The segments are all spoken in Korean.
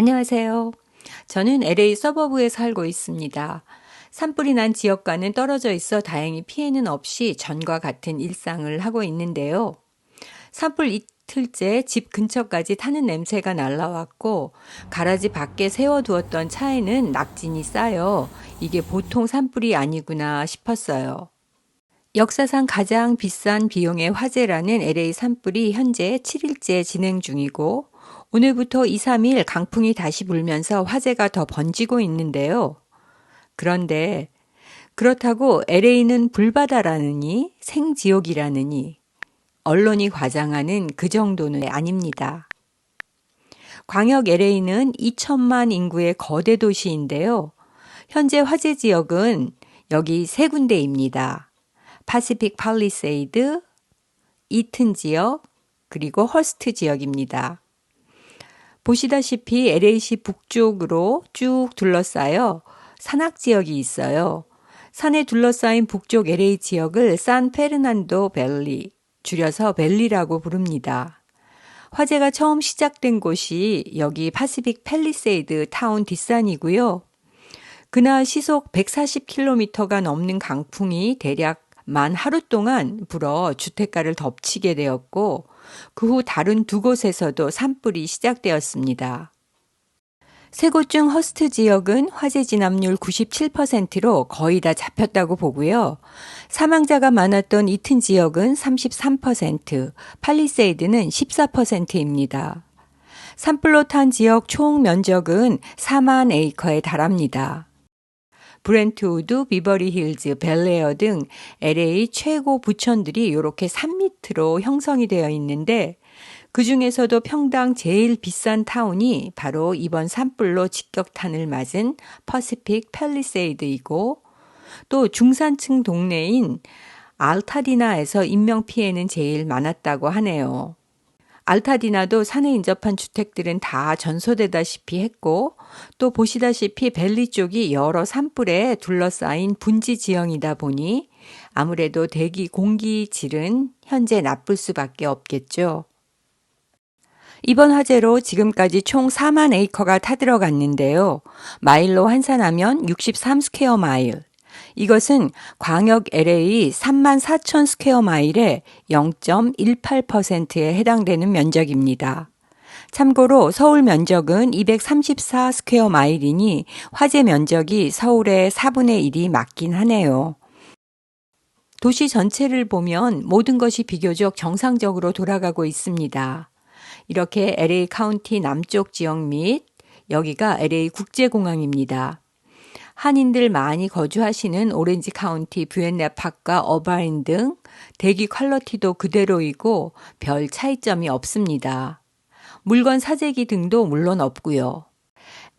안녕하세요. 저는 LA 서버브에 살고 있습니다. 산불이 난 지역과는 떨어져 있어 다행히 피해는 없이 전과 같은 일상을 하고 있는데요. 산불 이틀째 집 근처까지 타는 냄새가 날라왔고 가라지 밖에 세워두었던 차에는 낙진이 쌓여 이게 보통 산불이 아니구나 싶었어요. 역사상 가장 비싼 비용의 화재라는 LA 산불이 현재 7일째 진행 중이고 오늘부터 2, 3일 강풍이 다시 불면서 화재가 더 번지고 있는데요. 그런데 그렇다고 LA는 불바다라느니 생지옥이라느니 언론이 과장하는 그 정도는 아닙니다. 광역 LA는 2천만 인구의 거대 도시인데요. 현재 화재 지역은 여기 세 군데입니다. 파시픽 팔리세이드, 이튼 지역, 그리고 헐스트 지역입니다. 보시다시피 LA시 북쪽으로 쭉 둘러싸여 산악 지역이 있어요. 산에 둘러싸인 북쪽 LA 지역을 산 페르난도 밸리, 줄여서 밸리라고 부릅니다. 화재가 처음 시작된 곳이 여기 파시픽 팰리세이드 타운 뒷산이고요. 그날 시속 140km가 넘는 강풍이 대략 만 하루 동안 불어 주택가를 덮치게 되었고 그 후 다른 두 곳에서도 산불이 시작되었습니다. 세 곳 중 허스트 지역은 화재 진압률 97%로 거의 다 잡혔다고 보고요. 사망자가 많았던 이튼 지역은 33%, 팔리세이드는 14%입니다. 산불로 탄 지역 총 면적은 4만 에이커에 달합니다. 브렌트우드, 비버리 힐즈, 벨레어 등 LA 최고 부천들이 이렇게 산 밑으로 형성이 되어 있는데 그 중에서도 평당 제일 비싼 타운이 바로 이번 산불로 직격탄을 맞은 퍼시픽 팰리세이드이고 또 중산층 동네인 알타디나에서 인명피해는 제일 많았다고 하네요. 알타디나도 산에 인접한 주택들은 다 전소되다시피 했고 또 보시다시피 벨리 쪽이 여러 산불에 둘러싸인 분지 지형이다 보니 아무래도 대기 공기 질은 현재 나쁠 수밖에 없겠죠. 이번 화재로 지금까지 총 4만 에이커가 타들어갔는데요. 마일로 환산하면 63 스퀘어 마일, 이것은 광역 LA 3만 4천 스퀘어 마일의 0.18%에 해당되는 면적입니다. 참고로 서울 면적은 234 스퀘어 마일이니 화재 면적이 서울의 4분의 1이 맞긴 하네요. 도시 전체를 보면 모든 것이 비교적 정상적으로 돌아가고 있습니다. 이렇게 LA 카운티 남쪽 지역 및 여기가 LA 국제공항입니다. 한인들 많이 거주하시는 오렌지 카운티 뷰엔네팍과 어바인 등 대기 퀄러티도 그대로이고 별 차이점이 없습니다. 물건 사재기 등도 물론 없고요.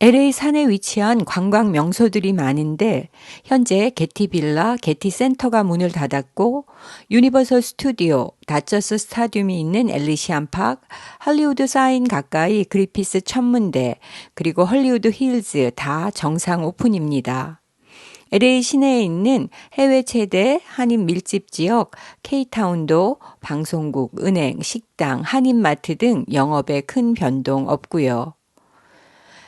LA 산에 위치한 관광 명소들이 많은데 현재 게티 빌라, 게티 센터가 문을 닫았고 유니버설 스튜디오, 다처스 스타디움이 있는 엘리시안 팍, 할리우드 사인 가까이 그리피스 천문대, 그리고 헐리우드 힐즈 다 정상 오픈입니다. LA 시내에 있는 해외 최대 한인 밀집 지역 K타운도 방송국, 은행, 식당, 한인마트 등 영업에 큰 변동 없고요.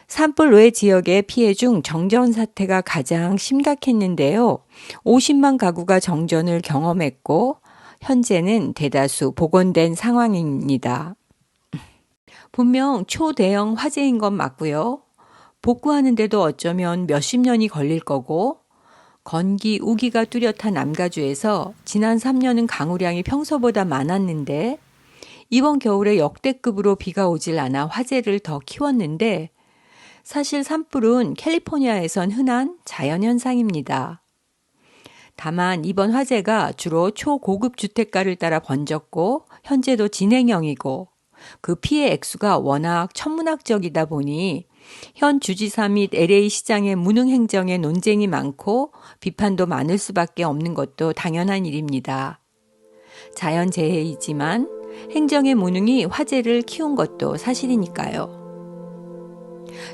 산불 외 지역의 피해 중 정전 사태가 가장 심각했는데요. 50만 가구가 정전을 경험했고 현재는 대다수 복원된 상황입니다. 분명 초대형 화재인 건 맞고요. 복구하는데도 어쩌면 몇십 년이 걸릴 거고 건기 우기가 뚜렷한 남가주에서 지난 3년은 강우량이 평소보다 많았는데 이번 겨울에 역대급으로 비가 오질 않아 화재를 더 키웠는데 사실 산불은 캘리포니아에선 흔한 자연현상입니다. 다만 이번 화재가 주로 초고급 주택가를 따라 번졌고 현재도 진행형이고 그 피해 액수가 워낙 천문학적이다 보니 현 주지사 및 LA 시장의 무능 행정에 논쟁이 많고 비판도 많을 수밖에 없는 것도 당연한 일입니다. 자연재해이지만 행정의 무능이 화재를 키운 것도 사실이니까요.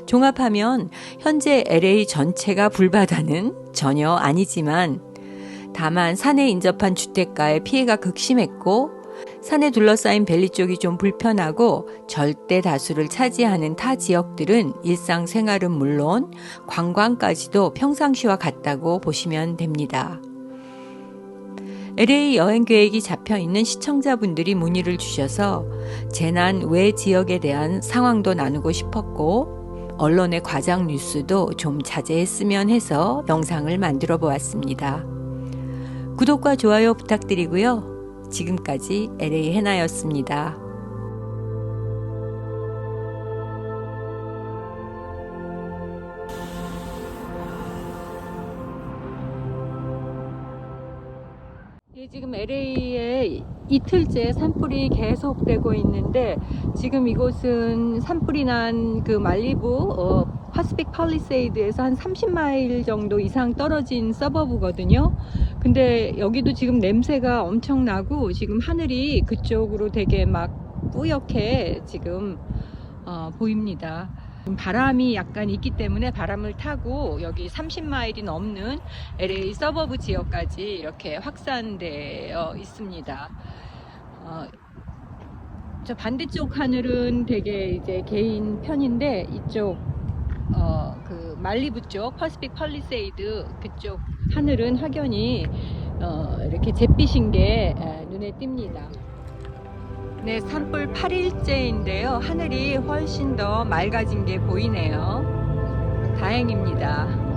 종합하면 현재 LA 전체가 불바다는 전혀 아니지만 다만 산에 인접한 주택가의 피해가 극심했고 산에 둘러싸인 밸리 쪽이 좀 불편하고 절대 다수를 차지하는 타 지역들은 일상생활은 물론 관광까지도 평상시와 같다고 보시면 됩니다. LA 여행 계획이 잡혀 있는 시청자분들이 문의를 주셔서 재난 외 지역에 대한 상황도 나누고 싶었고 언론의 과장 뉴스도 좀 자제했으면 해서 영상을 만들어 보았습니다. 구독과 좋아요 부탁드리고요. 지금까지 LA 해나였습니다. 예, LA에 이틀째 산불이 계속되고 있는데 지금 이곳은 산불이 난 그 말리부 어, 파스픽 팔리세이드에서 한 30마일 정도 이상 떨어진 서버브거든요. 근데 여기도 지금 냄새가 엄청 나고 지금 하늘이 그쪽으로 되게 막 뿌옇게 지금 어, 보입니다. 바람이 약간 있기 때문에 바람을 타고 여기 30마일이 넘는 LA 서버브 지역까지 이렇게 확산되어 있습니다. 어, 저 반대쪽 하늘은 되게 이제 개인 편인데 이쪽 어, 그 말리부 쪽 퍼시픽 팔리세이드 그쪽 하늘은 확연히 어, 이렇게 잿빛인 게 에, 눈에 띕니다. 네, 산불 8일째인데요. 하늘이 훨씬 더 맑아진 게 보이네요. 다행입니다.